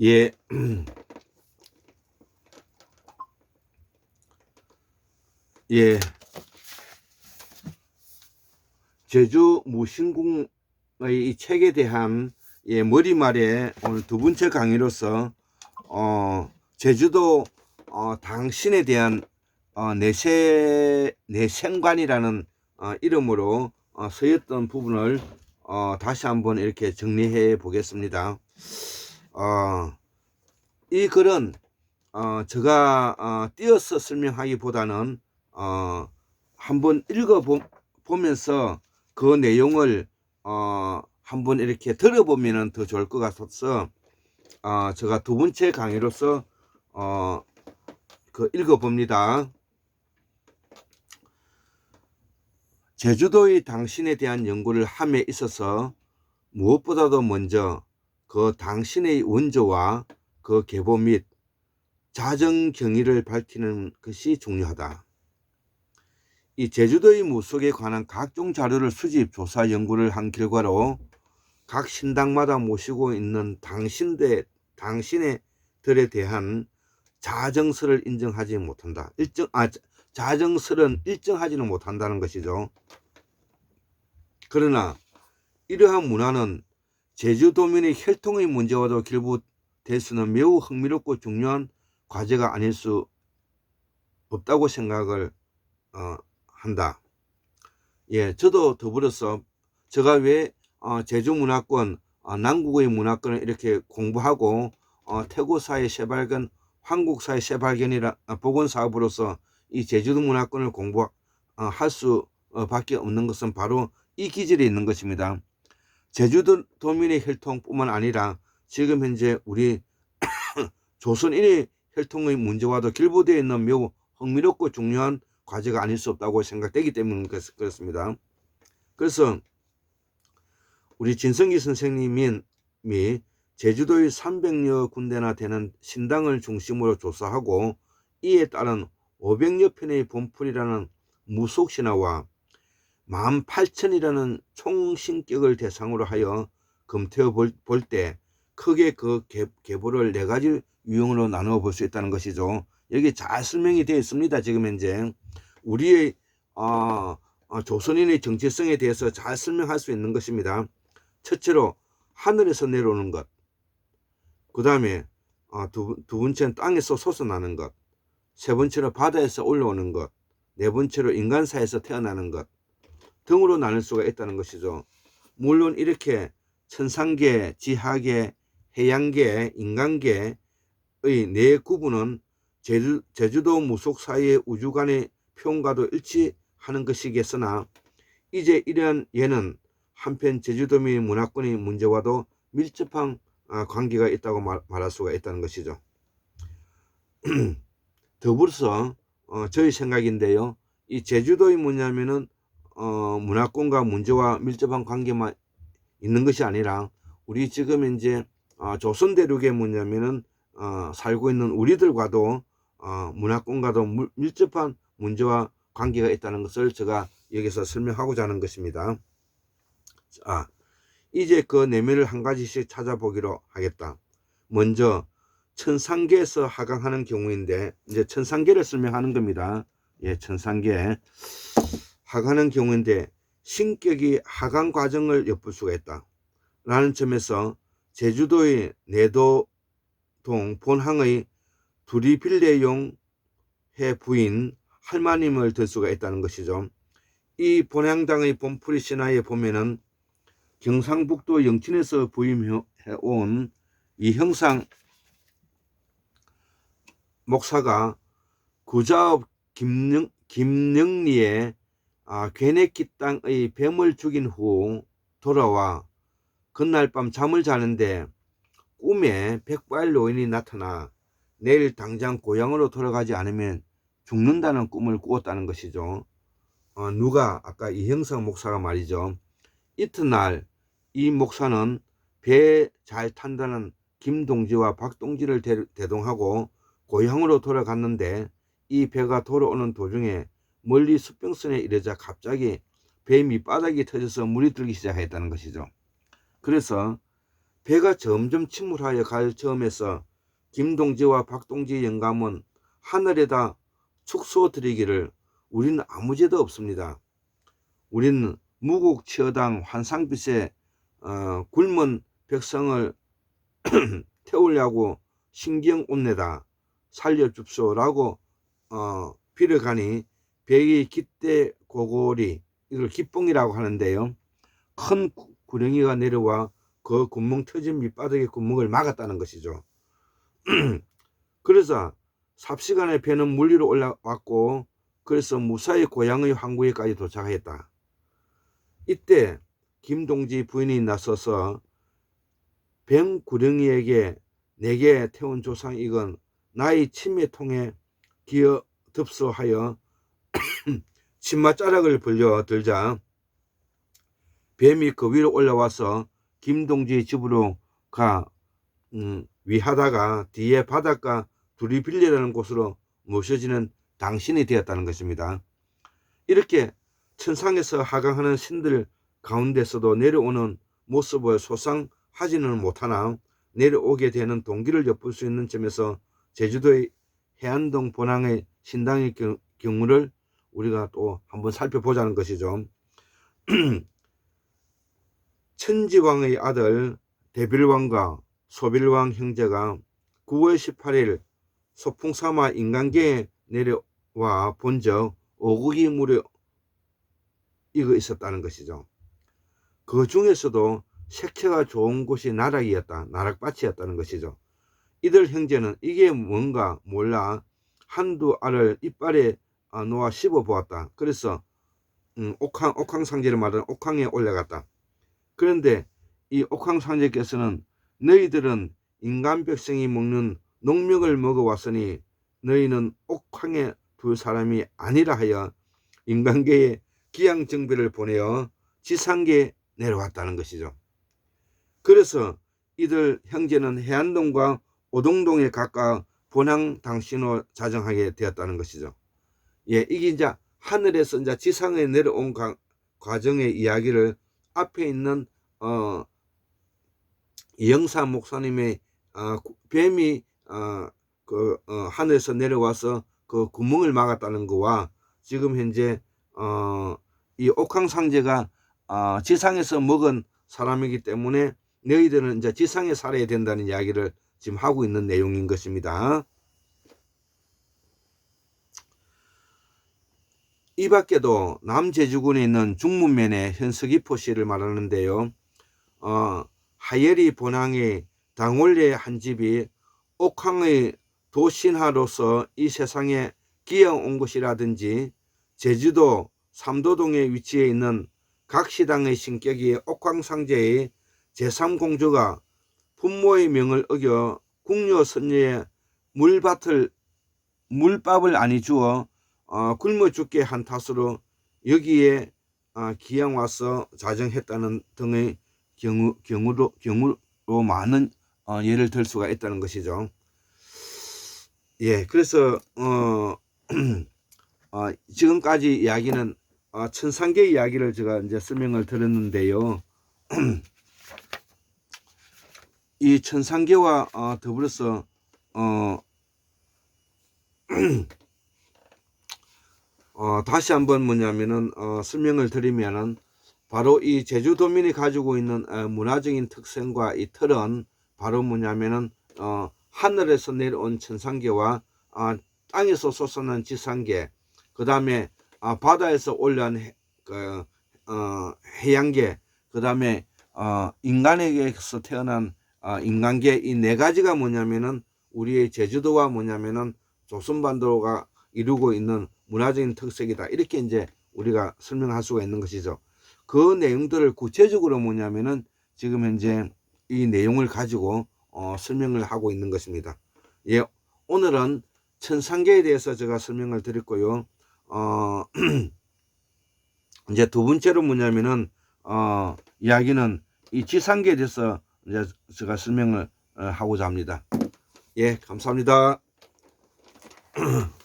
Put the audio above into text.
예. 예. 제주 무신궁의 이 책에 대한 예, 머리말에 오늘 두 번째 강의로서 어, 제주도 어, 당신에 대한 어, 내세 내생관이라는 어, 이름으로 어, 쓰였던 부분을 어, 다시 한번 이렇게 정리해 보겠습니다. 어, 이 글은 어, 제가 어, 띄어서 설명하기보다는 어, 한번 읽어 보면서 그 내용을 어, 한번 이렇게 들어보면 더 좋을 것 같아서 어, 제가 두 번째 강의로서 어, 그 읽어봅니다. 제주도의 당신에 대한 연구를 함에 있어서 무엇보다도 먼저 그 당신의 원조와 그 계보 및 자정 경위를 밝히는 것이 중요하다. 이 제주도의 무속에 관한 각종 자료를 수집, 조사, 연구를 한 결과로 각 신당마다 모시고 있는 당신들, 당신의 들에 대한 자정설을 인정하지 못한다. 일정, 아, 자정설은 일정하지는 못한다는 것이죠. 그러나 이러한 문화는 제주도민의 혈통의 문제와도 결부될 수는 매우 흥미롭고 중요한 과제가 아닐 수 없다고 생각을 어, 한다. 예, 저도 더불어서 제가 왜 어, 제주 문화권, 어, 남국의 문화권을 이렇게 공부하고 어, 태고사의 새발견, 한국사의 새발견이라 어, 복원 사업으로서 이 제주도 문화권을 공부할 어, 수 어, 밖에 없는 것은 바로 이 기질이 있는 것입니다. 제주도 도민의 혈통뿐만 아니라 지금 현재 우리 조선인의 혈통의 문제와도 결부되어 있는 매우 흥미롭고 중요한 과제가 아닐 수 없다고 생각되기 때문에 그렇습니다. 그래서 우리 진성기 선생님이 제주도의 300여 군데나 되는 신당을 중심으로 조사하고 이에 따른 500여 편의 본풀이라는 무속신화와 18,000이라는 총신격을 대상으로 하여 검토해 볼 때 크게 그 계보를 네 가지 유형으로 나누어 볼 수 있다는 것이죠. 여기 잘 설명이 되어 있습니다. 지금 현재 우리의 어, 어, 조선인의 정체성에 대해서 잘 설명할 수 있는 것입니다. 첫째로 하늘에서 내려오는 것, 그 다음에 어, 두, 두 번째는 땅에서 솟아나는 것, 세 번째로 바다에서 올라오는 것, 네 번째로 인간사에서 태어나는 것 등으로 나눌 수가 있다는 것이죠. 물론 이렇게 천상계, 지하계, 해양계, 인간계의 네 구분은 제주, 제주도 무속 사이의 우주관의 표현과도 일치하는 것이겠으나 이제 이러한 예는 한편 제주도민 문화권의 문제와도 밀접한 아, 관계가 있다고 말 할 수가 있다는 것이죠. 더불어서 어, 저희 생각인데요. 이 제주도의 뭐냐면은 어, 문화권과 문제와 밀접한 관계만 있는 것이 아니라 우리 지금 이제 어, 조선 대륙의 뭐냐면은 어, 살고 있는 우리들과도 어, 문화권과도 물, 밀접한 문제와 관계가 있다는 것을 제가 여기서 설명하고자 하는 것입니다. 자, 이제 그 내면을 한 가지씩 찾아보기로 하겠다. 먼저 천상계에서 하강하는 경우인데 이제 천상계를 설명하는 겁니다. 예, 천상계 하강하는 경우인데 신격이 하강 과정을 엿볼 수가 있다. 라는 점에서 제주도의 내도동 본항의 두리빌레용 해 부인 할마님을 들 수가 있다는 것이죠. 이 본향당의 본풀이 신화에 보면은 경상북도 영친에서 부임해온 이 형상 목사가 구자업 김영, 김영리의 아, 괴내기 땅의 뱀을 죽인 후 돌아와 그날 밤 잠을 자는데 꿈에 백발 노인이 나타나 내일 당장 고향으로 돌아가지 않으면 죽는다는 꿈을 꾸었다는 것이죠. 어, 누가 아까 이형성 목사가 말이죠. 이튿날 이 목사는 배 잘 탄다는 김동지와 박동지를 대 동하고 고향으로 돌아갔는데 이 배가 돌아오는 도중에 멀리 수평선에 이르자 갑자기 배 밑바닥이 터져서 물이 들기 시작했다는 것이죠. 그래서 배가 점점 침몰하여 갈 즈음에서 김동지와 박동지 영감은 하늘에다 축소 드리기를 우리는 아무 죄도 없습니다. 우리는 무국 치어당 환상빛에 어, 굶은 백성을 태우려고 신경 온내다 살려줍소라고 어, 빌어가니 백이 깃대 고골이 이걸 기뽕이라고 하는데요. 큰 구- 구렁이가 내려와 그 구멍 터진 밑바닥에 구멍을 막았다는 것이죠. 그래서 삽시간에 배는 물 위로 올라왔고 그래서 무사히 고향의 항구에까지 도착했다. 이때 김동지 부인이 나서서 병구렁이에게 내게 태운 조상 이건 나의 침에 통해 기어 듭소하여 치맛자락을 벌려 들자 뱀이 그 위로 올라와서 김동지 집으로 가 음, 위하다가 뒤에 바닷가 둘이 빌리라는 곳으로 모셔지는 당신이 되었다는 것입니다. 이렇게 천상에서 하강하는 신들 가운데서도 내려오는 모습을 소상하지는 못하나 내려오게 되는 동기를 엿볼 수 있는 점에서 제주도의 해안동 본항의 신당의 경- 경우를 우리가 또 한번 살펴보자는 것이죠. 천지왕의 아들 대빌왕과 소빌왕 형제가 9월 18일 소풍 삼아 인간계에 내려와 본적 오국이 무려 이거 있었다는 것이죠. 그 중에서도 색채가 좋은 곳이 나락이었다. 나락밭이었다는 것이죠. 이들 형제는 이게 뭔가 몰라 한두 알을 이빨에 아, 놓아 씹어 보았다. 그래서 음, 옥황 옥황 상제를 말하는 옥황에 올라갔다. 그런데 이 옥황 상제께서는 너희들은 인간 백성이 먹는 농명을 먹어 왔으니 너희는 옥황의 두 사람이 아니라 하여 인간계에 기양 정비를 보내어 지상계에 내려왔다는 것이죠. 그래서 이들 형제는 해안동과 오동동에 가까 본항 당신으로 자정하게 되었다는 것이죠. 예, 이게 이제 하늘에서 이제 지상에 내려온 가- 과정의 이야기를 앞에 있는 어 영사 목사님의 아, 구- 뱀이 아, 그 어, 하늘에서 내려와서 그 구멍을 막았다는 거와 지금 현재 어, 이 옥황상제가 아, 지상에서 먹은 사람이기 때문에 너희들은 이제 지상에 살아야 된다는 이야기를 지금 하고 있는 내용인 것입니다. 이 밖에도 남제주군에 있는 중문면의 현석이포시를 말하는데요. 어, 하예리 본항의 당원리의 한 집이 옥황의 도신하로서 이 세상에 기어온 것이라든지 제주도 삼도동에 위치해 있는 각 시당의 신격이 옥황상제의 제3공주가 분모의 명을 어겨 궁녀 선녀의 물밭을 물밥을 아니 주어 어, 굶어 죽게 한 탓으로 여기에 어, 기양 와서 자정했다는 등의 경우 경우로 경우로 많은 어, 예를 들 수가 있다는 것이죠. 예, 그래서 어, 어, 지금까지 이야기는 어, 천상계 이야기를 제가 이제 설명을 드렸는데요. 이 천상계와 어, 더불어서 어, 어, 다시 한번 뭐냐면은 어, 설명을 드리면은 바로 이 제주도민이 가지고 있는 어, 문화적인 특성과 이 틀은 바로 뭐냐면은 어, 하늘에서 내려온 천상계와 아, 땅에서 솟아난 지상계, 그 다음에 아, 바다에서 올라온 해, 그, 어, 해양계, 그 다음에 어, 인간에게서 태어난 어, 인간계 이 네 가지가 뭐냐면은 우리의 제주도와 뭐냐면은 조선반도가 이루고 있는 문화적인 특색이다. 이렇게 이제 우리가 설명할 수가 있는 것이죠. 그 내용들을 구체적으로 뭐냐면은 지금 현재 이 내용을 가지고 어, 설명을 하고 있는 것입니다. 예, 오늘은 천상계에 대해서 제가 설명을 드렸고요. 어, 이제 두 번째로 뭐냐면은 어, 이야기는 이 지상계에 대해서 이제 제가 설명을 어, 하고자 합니다. 예, 감사합니다.